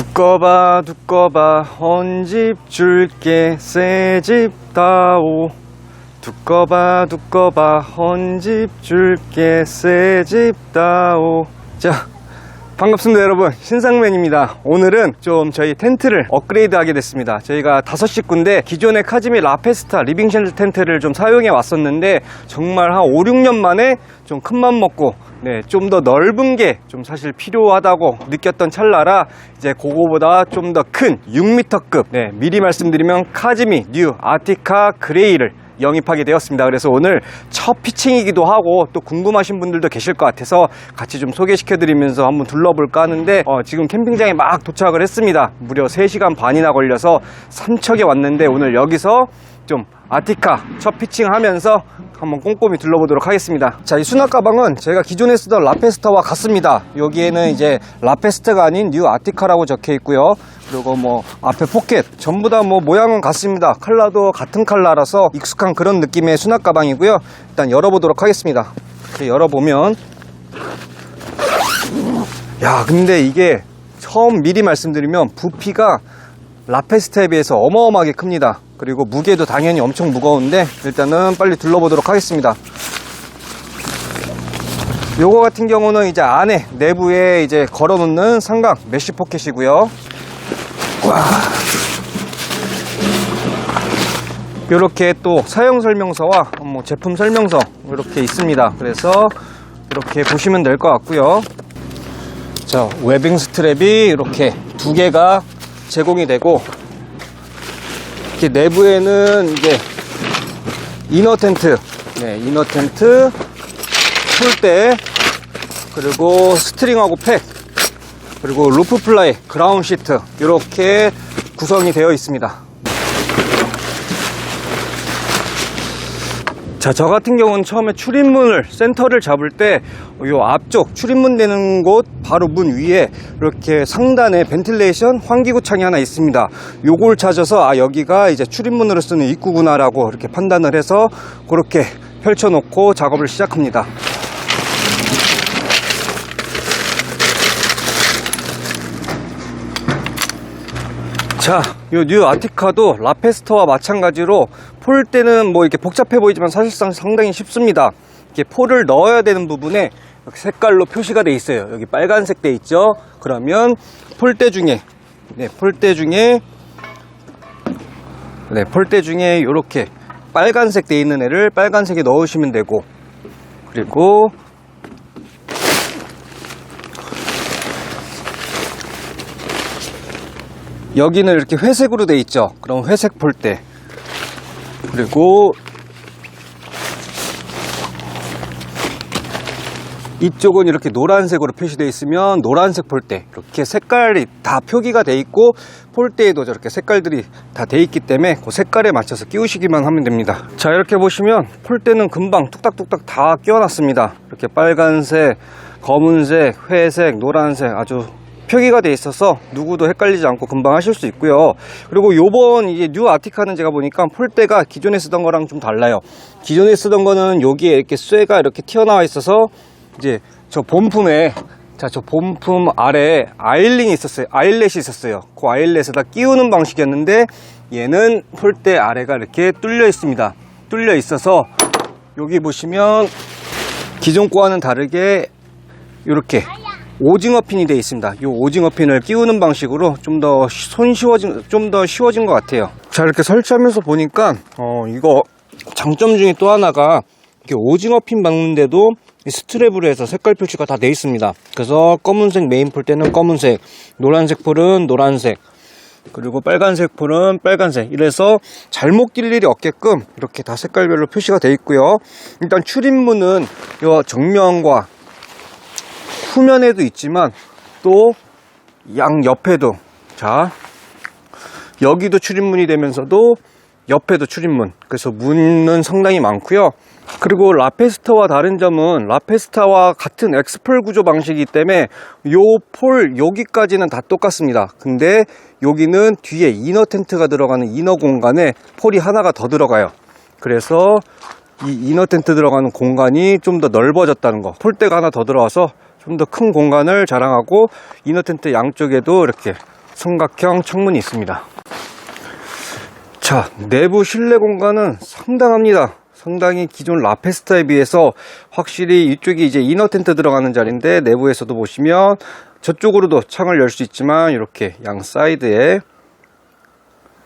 두꺼봐 두꺼봐 헌집 줄게 새집 다오. 두꺼봐 두꺼봐 헌집 줄게 새집 다오. 자 반갑습니다 여러분. 신상맨입니다. 오늘은 좀 저희 텐트를 업그레이드 하게 됐습니다. 저희가 다섯 식구인데 기존의 카즈미 라페스타 리빙쉘 텐트를 좀 사용해 왔었는데 정말 한 5, 6년 만에 좀 큰 맘 먹고 네, 좀 더 넓은 게 좀 사실 필요하다고 느꼈던 찰나라 이제 그거보다 좀 더 큰 6m급 네, 미리 말씀드리면 카즈미 뉴 아티카 그레이를 영입하게 되었습니다. 그래서 오늘 첫 피칭이기도 하고 또 궁금하신 분들도 계실 것 같아서 같이 좀 소개시켜 드리면서 한번 둘러볼까 하는데 어, 지금 캠핑장에 막 도착을 했습니다. 무려 3시간 반이나 걸려서 삼척에 왔는데 오늘 여기서 좀 아티카 첫 피칭 하면서 한번 꼼꼼히 둘러보도록 하겠습니다. 자, 이 수납 가방은 제가 기존에 쓰던 라페스타와 같습니다. 여기에는 이제 라페스타가 아닌 뉴 아티카라고 적혀 있고요. 그리고 뭐 앞에 포켓 전부 다 뭐 모양은 같습니다. 컬러도 같은 컬러라서 익숙한 그런 느낌의 수납 가방이고요. 일단 열어보도록 하겠습니다. 열어보면 야, 근데 이게 처음 미리 말씀드리면 부피가 라페스타에 비해서 어마어마하게 큽니다. 그리고 무게도 당연히 엄청 무거운데 일단은 빨리 둘러보도록 하겠습니다. 요거 같은 경우는 이제 안에 내부에 이제 걸어놓는 상강 메쉬 포켓이고요. 와. 이렇게 또 사용 설명서와 뭐 제품 설명서 이렇게 있습니다. 그래서 이렇게 보시면 될 것 같고요. 자, 웨빙 스트랩이 이렇게 두 개가 제공이 되고 이렇게 내부에는 이제 이너 텐트, 네, 이너 텐트, 풀대, 그리고 스트링하고 팩, 그리고 루프 플라이, 그라운 시트 이렇게 구성이 되어 있습니다. 자, 저 같은 경우는 처음에 출입문을 센터를 잡을 때 이 앞쪽 출입문 되는 곳 바로 문 위에 이렇게 상단에 벤틸레이션 환기구 창이 하나 있습니다. 요걸 찾아서 아 여기가 이제 출입문으로 쓰는 입구구나라고 이렇게 판단을 해서 그렇게 펼쳐놓고 작업을 시작합니다. 자, 요뉴 아티카도 라페스터와 마찬가지로 폴 때는 뭐 이렇게 복잡해 보이지만 사실상 상당히 쉽습니다. 이렇게 폴을 넣어야 되는 부분에 색깔로 표시가 돼 있어요. 여기 빨간색 돼 있죠? 그러면 폴대 중에, 네, 폴대 중에, 네, 폴대 중에 이렇게 빨간색 돼 있는 애를 빨간색에 넣으시면 되고, 그리고 여기는 이렇게 회색으로 돼 있죠. 그럼 회색 폴대. 그리고 이쪽은 이렇게 노란색으로 표시되어 있으면 노란색 폴대 이렇게 색깔이 다 표기가 돼 있고 폴대에도 저렇게 색깔들이 다 돼 있기 때문에 그 색깔에 맞춰서 끼우시기만 하면 됩니다 자 이렇게 보시면 폴대는 금방 뚝딱뚝딱 다 끼워놨습니다 이렇게 빨간색 검은색 회색 노란색 아주 표기가 돼 있어서 누구도 헷갈리지 않고 금방 하실 수 있고요. 그리고 요번 이제 뉴 아티카는 제가 보니까 폴대가 기존에 쓰던 거랑 좀 달라요. 기존에 쓰던 거는 여기에 이렇게 쇠가 이렇게 튀어나와 있어서 이제 저 본품에 자, 저 본품 아래 아일링이 있었어요. 아일렛이 있었어요. 그 아일렛에다 끼우는 방식이었는데 얘는 폴대 아래가 이렇게 뚫려 있습니다. 뚫려 있어서 여기 보시면 기존 거와는 다르게 이렇게 오징어 핀이 되어 있습니다. 이 오징어 핀을 끼우는 방식으로 좀 더 손 쉬워진, 좀 더 쉬워진 것 같아요. 자, 이렇게 설치하면서 보니까, 어, 이거 장점 중에 또 하나가 이렇게 오징어 핀 박는데도 이 스트랩으로 해서 색깔 표시가 다돼 있습니다. 그래서 검은색 메인 폴 때는 검은색, 노란색 폴은 노란색, 그리고 빨간색 폴은 빨간색 이래서 잘못 낄 일이 없게끔 이렇게 다 색깔별로 표시가 되어 있고요 일단 출입문은 이 정면과 후면에도 있지만 또 양 옆에도 자 여기도 출입문이 되면서도 옆에도 출입문. 그래서 문은 상당히 많고요. 그리고 라페스타와 다른 점은 라페스타와 같은 엑스폴 구조 방식이기 때문에 요 폴 여기까지는 다 똑같습니다. 근데 여기는 뒤에 이너 텐트가 들어가는 이너 공간에 폴이 하나가 더 들어가요. 그래서 이 이너 텐트 들어가는 공간이 좀 더 넓어졌다는 거. 폴대가 하나 더 들어와서 좀 더 큰 공간을 자랑하고 이너 텐트 양쪽에도 이렇게 삼각형 창문이 있습니다. 자, 내부 실내 공간은 상당합니다. 상당히 기존 라페스타에 비해서 확실히 이쪽이 이제 이너 텐트 들어가는 자리인데 내부에서도 보시면 저쪽으로도 창을 열 수 있지만 이렇게 양 사이드에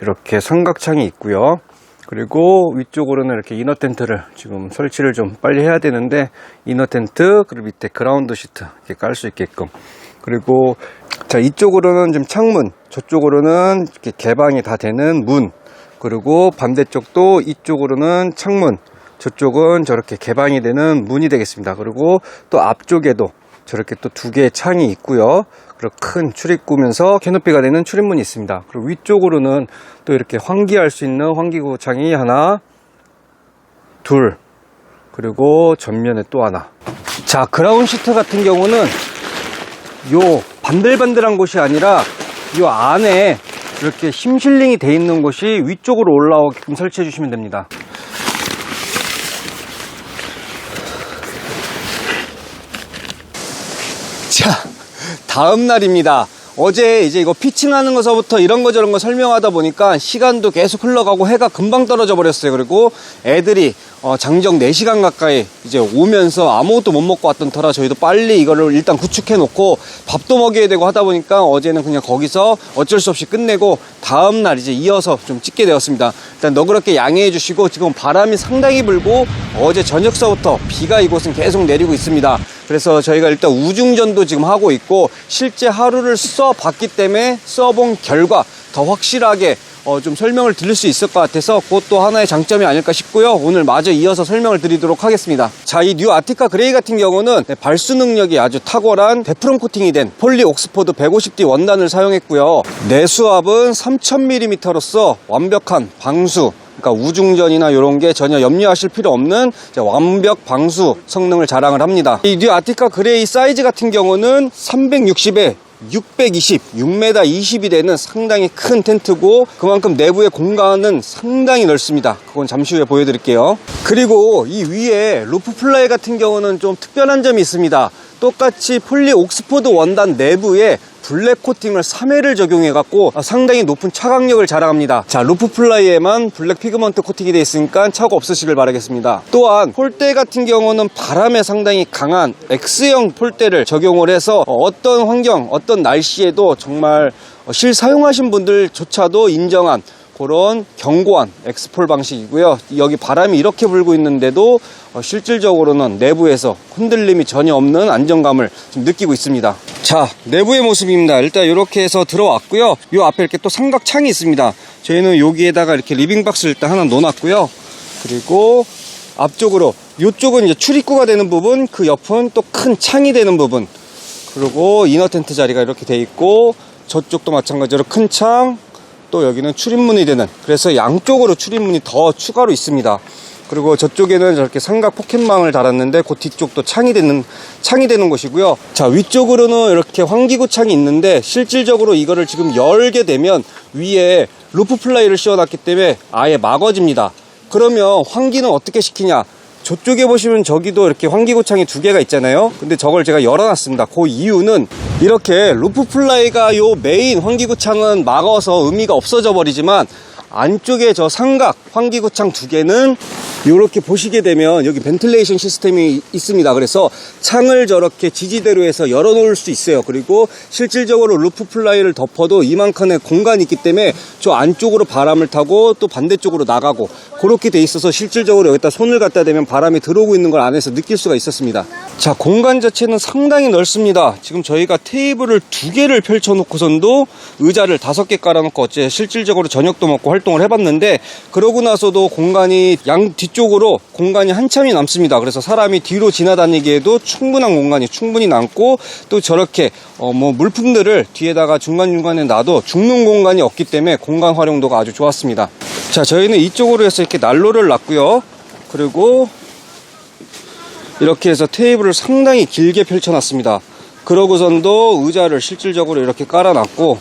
이렇게 삼각창이 있고요. 그리고 위쪽으로는 이렇게 이너 텐트를 지금 설치를 좀 빨리 해야 되는데 이너 텐트 그리고 밑에 그라운드 시트 이렇게 깔 수 있게끔. 그리고 자 이쪽으로는 지금 창문 저쪽으로는 이렇게 개방이 다 되는 문. 그리고 반대쪽도 이쪽으로는 창문 저쪽은 저렇게 개방이 되는 문이 되겠습니다. 그리고 또 앞쪽에도 저렇게 또 두 개의 창이 있고요. 그리고 큰 출입구면서 캐노피가 되는 출입문이 있습니다. 그리고 위쪽으로는 또 이렇게 환기할 수 있는 환기구 창이 하나 둘 그리고 전면에 또 하나. 자 그라운 시트 같은 경우는 요 반들반들한 곳이 아니라 요 안에 이렇게 힘실링이 돼 있는 곳이 위쪽으로 올라오게끔 설치해 주시면 됩니다 자 다음 날입니다. 어제 이제 이거 피칭하는 것서부터 이런 거 저런 거 설명하다 보니까 시간도 계속 흘러가고 해가 금방 떨어져 버렸어요. 그리고 애들이 어, 장정 4시간 가까이 이제 오면서 아무것도 못 먹고 왔던 터라 저희도 빨리 이거를 일단 구축해 놓고 밥도 먹여야 되고 하다 보니까 어제는 그냥 거기서 어쩔 수 없이 끝내고 다음 날 이제 이어서 좀 찍게 되었습니다. 일단 너그럽게 양해해 주시고 지금 바람이 상당히 불고 어제 저녁서부터 비가 이곳은 계속 내리고 있습니다 그래서 저희가 일단 우중전도 지금 하고 있고 실제 하루를 써봤기 때문에 써본 결과 더 확실하게 어, 좀 설명을 드릴 수 있을 것 같아서 그것도 하나의 장점이 아닐까 싶고요. 오늘 마저 이어서 설명을 드리도록 하겠습니다. 자, 이 뉴 아티카 그레이 같은 경우는 네, 발수 능력이 아주 탁월한 데프롬 코팅이 된 폴리 옥스포드 150D 원단을 사용했고요. 내수압은 3000mm로서 완벽한 방수 그러니까 우중전이나 이런 게 전혀 염려하실 필요 없는 완벽 방수 성능을 자랑을 합니다. 이 뉴 아티카 그레이 사이즈 같은 경우는 360에 620, 6m 20이 되는 상당히 큰 텐트고 그만큼 내부의 공간은 상당히 넓습니다. 그건 잠시 후에 보여드릴게요. 그리고 이 위에 루프 플라이 같은 경우는 좀 특별한 점이 있습니다. 똑같이 폴리 옥스포드 원단 내부에 블랙 코팅을 3회를 적용해 갖고 상당히 높은 차강력을 자랑합니다. 자 루프 플라이에만 블랙 피그먼트 코팅이 되어 있으니까 차고 없으시길 바라겠습니다. 또한 폴대 같은 경우는 바람에 상당히 강한 X형 폴대를 적용을 해서 어떤 환경 어떤 날씨에도 정말 실 사용하신 분들조차도 인정한 그런 견고한 엑스폴 방식이고요. 여기 바람이 이렇게 불고 있는데도 어, 실질적으로는 내부에서 흔들림이 전혀 없는 안정감을 좀 느끼고 있습니다. 자, 내부의 모습입니다. 일단 이렇게 해서 들어왔고요. 이 앞에 이렇게 또 삼각 창이 있습니다. 저희는 여기에다가 이렇게 리빙박스를 일단 하나 넣어놨고요. 그리고 앞쪽으로 이쪽은 이제 출입구가 되는 부분, 그 옆은 또 큰 창이 되는 부분. 그리고 이너 텐트 자리가 이렇게 돼 있고 저쪽도 마찬가지로 큰 창, 또 여기는 출입문이 되는 그래서 양쪽으로 출입문이 더 추가로 있습니다. 그리고 저쪽에는 저렇게 삼각 포켓망을 달았는데 그 뒤쪽도 창이 되는 창이 되는 곳이고요. 자 위쪽으로는 이렇게 환기구 창이 있는데 실질적으로 이거를 지금 열게 되면 위에 루프 플라이를 씌워놨기 때문에 아예 막아집니다. 그러면 환기는 어떻게 시키냐 저쪽에 보시면 저기도 이렇게 환기구창이 두 개가 있잖아요. 근데 저걸 제가 열어놨습니다. 그 이유는 이렇게 루프 플라이가 요 메인 환기구창은 막아서 의미가 없어져 버리지만 안쪽에 저 삼각 환기구창 두 개는 이렇게 보시게 되면 여기 벤틀레이션 시스템이 있습니다. 그래서 창을 저렇게 지지대로 해서 열어놓을 수 있어요. 그리고 실질적으로 루프 플라이를 덮어도 이만큼의 공간이 있기 때문에 저 안쪽으로 바람을 타고 또 반대쪽으로 나가고 그렇게 돼 있어서 실질적으로 여기다 손을 갖다 대면 바람이 들어오고 있는 걸 안에서 느낄 수가 있었습니다. 자, 공간 자체는 상당히 넓습니다. 지금 저희가 테이블을 두 개를 펼쳐놓고선도 의자를 다섯 개 깔아놓고 어째 실질적으로 저녁도 먹고 활동을 해봤는데 그러고 나서도 공간이 양 뒤쪽으로 공간이 한참이 남습니다. 그래서 사람이 뒤로 지나다니기에도 충분한 공간이 충분히 남고 또 저렇게 어 뭐 물품들을 뒤에다가 중간중간에 놔도 죽는 공간이 없기 때문에 공간 활용도가 아주 좋았습니다. 자, 저희는 이쪽으로 해서 이렇게 난로를 놨고요. 그리고 이렇게 해서 테이블을 상당히 길게 펼쳐놨습니다. 그러고선도 의자를 실질적으로 이렇게 깔아놨고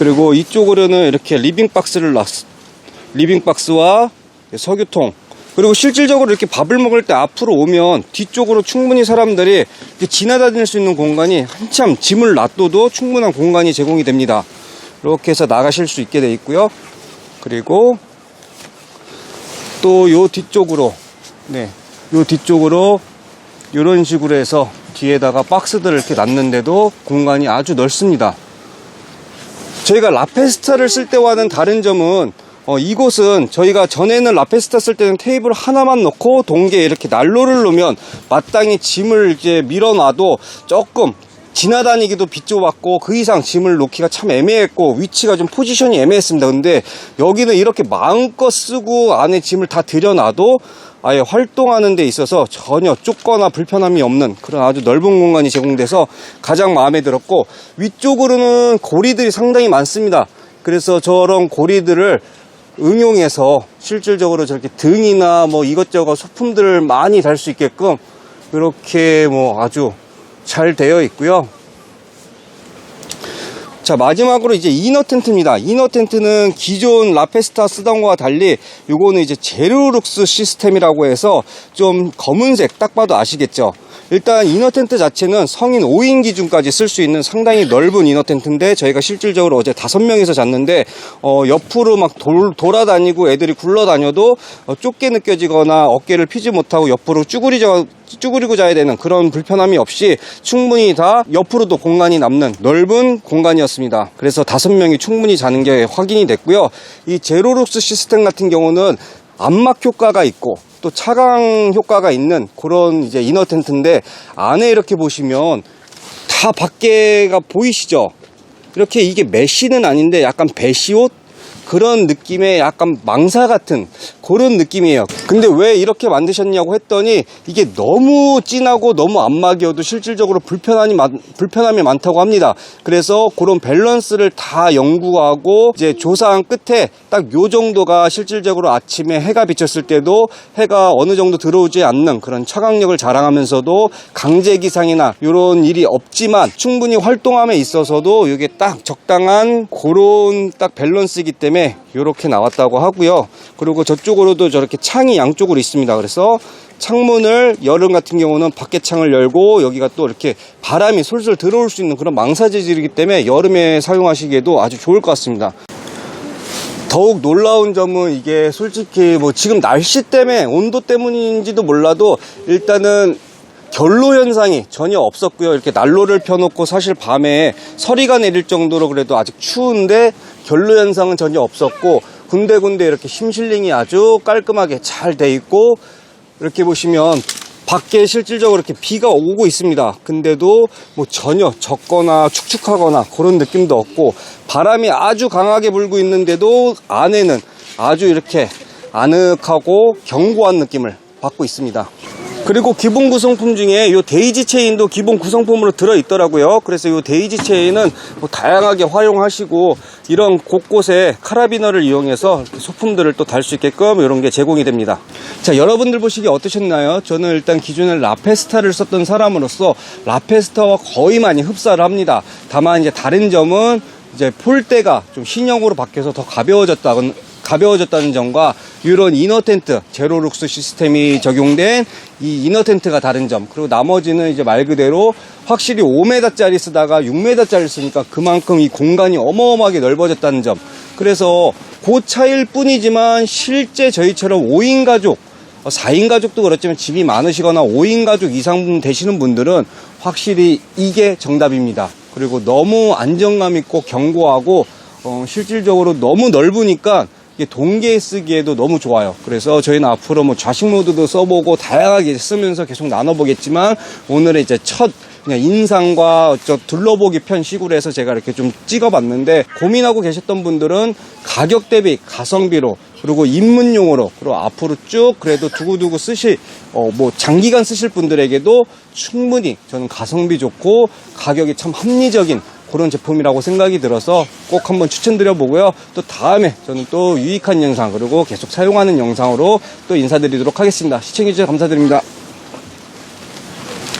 그리고 이쪽으로는 이렇게 리빙박스를 놨 리빙박스와 석유통 그리고 실질적으로 이렇게 밥을 먹을 때 앞으로 오면 뒤쪽으로 충분히 사람들이 지나다닐 수 있는 공간이 한참 짐을 놔둬도 충분한 공간이 제공이 됩니다. 이렇게 해서 나가실 수 있게 돼 있고요. 그리고 또 요 뒤쪽으로 네, 요 뒤쪽으로 이런 식으로 해서 뒤에다가 박스들을 이렇게 놨는데도 공간이 아주 넓습니다. 저희가 라페스타를 쓸 때와는 다른 점은 어, 이곳은 저희가 전에는 라페스타 쓸 때는 테이블 하나만 넣고 동계에 이렇게 난로를 놓으면 마땅히 짐을 이제 밀어놔도 조금 지나다니기도 빗좁았고 그 이상 짐을 놓기가 참 애매했고 위치가 좀 포지션이 애매했습니다. 근데 여기는 이렇게 마음껏 쓰고 안에 짐을 다 들여놔도 아예 활동하는 데 있어서 전혀 좁거나 불편함이 없는 그런 아주 넓은 공간이 제공돼서 가장 마음에 들었고 위쪽으로는 고리들이 상당히 많습니다. 그래서 저런 고리들을 응용해서 실질적으로 저렇게 등이나 뭐 이것저것 소품들을 많이 달 수 있게끔 이렇게 뭐 아주 잘 되어 있고요. 자 마지막으로 이제 이너 텐트입니다. 이너 텐트는 기존 라페스타 쓰던 거와 달리 요거는 이제 제로룩스 시스템이라고 해서 좀 검은색 딱 봐도 아시겠죠? 일단 이너 텐트 자체는 성인 5인 기준까지 쓸 수 있는 상당히 넓은 이너 텐트인데 저희가 실질적으로 어제 다섯 명이서 잤는데 어, 옆으로 막 돌, 돌아다니고 애들이 굴러다녀도 어, 좁게 느껴지거나 어깨를 피지 못하고 옆으로 쭈그리져 쭈그리고 자야 되는 그런 불편함이 없이 충분히 다 옆으로도 공간이 남는 넓은 공간이었습니다. 그래서 다섯 명이 충분히 자는 게 확인이 됐고요. 이 제로룩스 시스템 같은 경우는 암막 효과가 있고 또 차강 효과가 있는 그런 이제 이너 텐트인데 안에 이렇게 보시면 다 밖에가 보이시죠? 이렇게 이게 메쉬는 아닌데 약간 베시옷 그런 느낌의 약간 망사 같은 그런 느낌이에요. 근데 왜 이렇게 만드셨냐고 했더니 이게 너무 진하고 너무 안막이어도 실질적으로 불편함이, 많- 불편함이 많다고 합니다. 그래서 그런 밸런스를 다 연구하고 이제 조사한 끝에 딱 요 정도가 실질적으로 아침에 해가 비쳤을 때도 해가 어느 정도 들어오지 않는 그런 차광력을 자랑하면서도 강제 기상이나 이런 일이 없지만 충분히 활동함에 있어서도 이게 딱 적당한 그런 딱 밸런스이기 때문에 이렇게 나왔다고 하고요. 그리고 저쪽으로도 저렇게 창이 양쪽으로 있습니다. 그래서 창문을 여름 같은 경우는 밖에 창을 열고 여기가 또 이렇게 바람이 솔솔 들어올 수 있는 그런 망사 재질이기 때문에 여름에 사용하시기에도 아주 좋을 것 같습니다. 더욱 놀라운 점은 이게 솔직히 뭐 지금 날씨 때문에 온도 때문인지도 몰라도 일단은 결로 현상이 전혀 없었고요. 이렇게 난로를 펴놓고 사실 밤에 서리가 내릴 정도로 그래도 아직 추운데 결로 현상은 전혀 없었고 군데군데 이렇게 심실링이 아주 깔끔하게 잘 돼 있고 이렇게 보시면 밖에 실질적으로 이렇게 비가 오고 있습니다. 근데도 뭐 전혀 젖거나 축축하거나 그런 느낌도 없고 바람이 아주 강하게 불고 있는데도 안에는 아주 이렇게 아늑하고 견고한 느낌을 받고 있습니다. 그리고 기본 구성품 중에 이 데이지 체인도 기본 구성품으로 들어 있더라고요. 그래서 이 데이지 체인은 뭐 다양하게 활용하시고 이런 곳곳에 카라비너를 이용해서 소품들을 또 달 수 있게끔 이런 게 제공이 됩니다. 자, 여러분들 보시기에 어떠셨나요? 저는 일단 기존에 라페스타를 썼던 사람으로서 라페스타와 거의 많이 흡사를 합니다. 다만 이제 다른 점은 이제 폴대가 좀 신형으로 바뀌어서 더 가벼워졌다는 가벼워졌다는 점과 이런 이너 텐트 제로 룩스 시스템이 적용된 이 이너 텐트가 다른 점 그리고 나머지는 이제 말 그대로 확실히 5m짜리 쓰다가 6m짜리 쓰니까 그만큼 이 공간이 어마어마하게 넓어졌다는 점 그래서 그 차일 뿐이지만 실제 저희처럼 5인 가족 4인 가족도 그렇지만 집이 많으시거나 5인 가족 이상 되시는 분들은 확실히 이게 정답입니다. 그리고 너무 안정감 있고 견고하고 어, 실질적으로 너무 넓으니까 동계에 쓰기에도 너무 좋아요. 그래서 저희는 앞으로 뭐 좌식 모드도 써보고 다양하게 쓰면서 계속 나눠보겠지만 오늘은 이제 첫 그냥 인상과 저 둘러보기 편 식으로 해서 제가 이렇게 좀 찍어봤는데 고민하고 계셨던 분들은 가격 대비 가성비로 그리고 입문용으로 그리고 앞으로 쭉 그래도 두고두고 쓰실 어 뭐 장기간 쓰실 분들에게도 충분히 저는 가성비 좋고 가격이 참 합리적인 그런 제품이라고 생각이 들어서 꼭 한번 추천드려 보고요. 또 다음에 저는 또 유익한 영상 그리고 계속 사용하는 영상으로 또 인사드리도록 하겠습니다. 시청해주셔서 감사드립니다.